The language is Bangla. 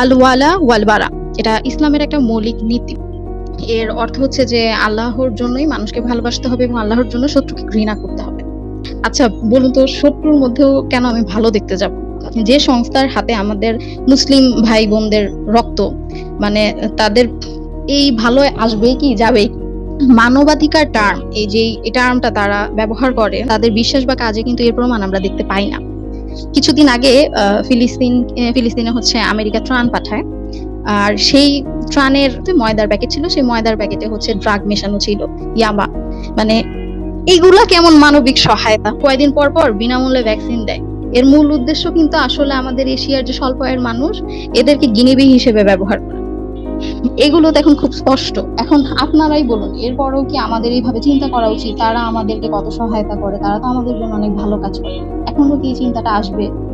আল ওয়ালা ওয়াল বারা এটা ইসলামের একটা মৌলিক নীতি। এর অর্থ হচ্ছে যে আল্লাহর জন্যই মানুষকে ভালোবাসতে হবে এবং আল্লাহর জন্য শত্রুকে ঘৃণা করতে হবে। আচ্ছা বলুন তো, শত্রুর মধ্যেও কেন আমি ভালো দেখতে যাব? যে সংস্থার হাতে আমাদের মুসলিম ভাই বোনদের রক্ত মানে তাদের এই ভালো আসবে কি যাবে মানবাধিকার টার্ম এই যে এই টার্মটা তারা ব্যবহার করে, তাদের বিশ্বাস বা কাজে কিন্তু এর প্রমাণ আমরা দেখতে পাই না। কিছুদিন আগে ফিলিস্তিন ফিলিস্তিনে হচ্ছে আমেরিকা ত্রাণ পাঠায়। আর সেই ত্রাণের ময়দার প্যাকেট ছিল, সেই ময়দার প্যাকেটে হচ্ছে ড্রাগ মেশানো ছিল, ইয়াবা। মানে এইগুলা কেমন মানবিক সহায়তা? কয়েকদিন পর পর বিনামূল্যে ভ্যাকসিন দেয়। এর মূল উদ্দেশ্য কিন্তু আসলে আমাদের এশিয়ার যে স্বল্প আয়ের মানুষ, এদেরকে গিনিবি হিসেবে ব্যবহার করা। এগুলো তো এখন খুব স্পষ্ট। এখন আপনারাই বলুন, এরপরও কি আমাদের এইভাবে চিন্তা করা উচিত? তারা আমাদেরকে কত সহায়তা করে? তারা তো আমাদের জন্য অনেক ভালো কাজ করে। এখনও কি চিন্তাটা আসবে?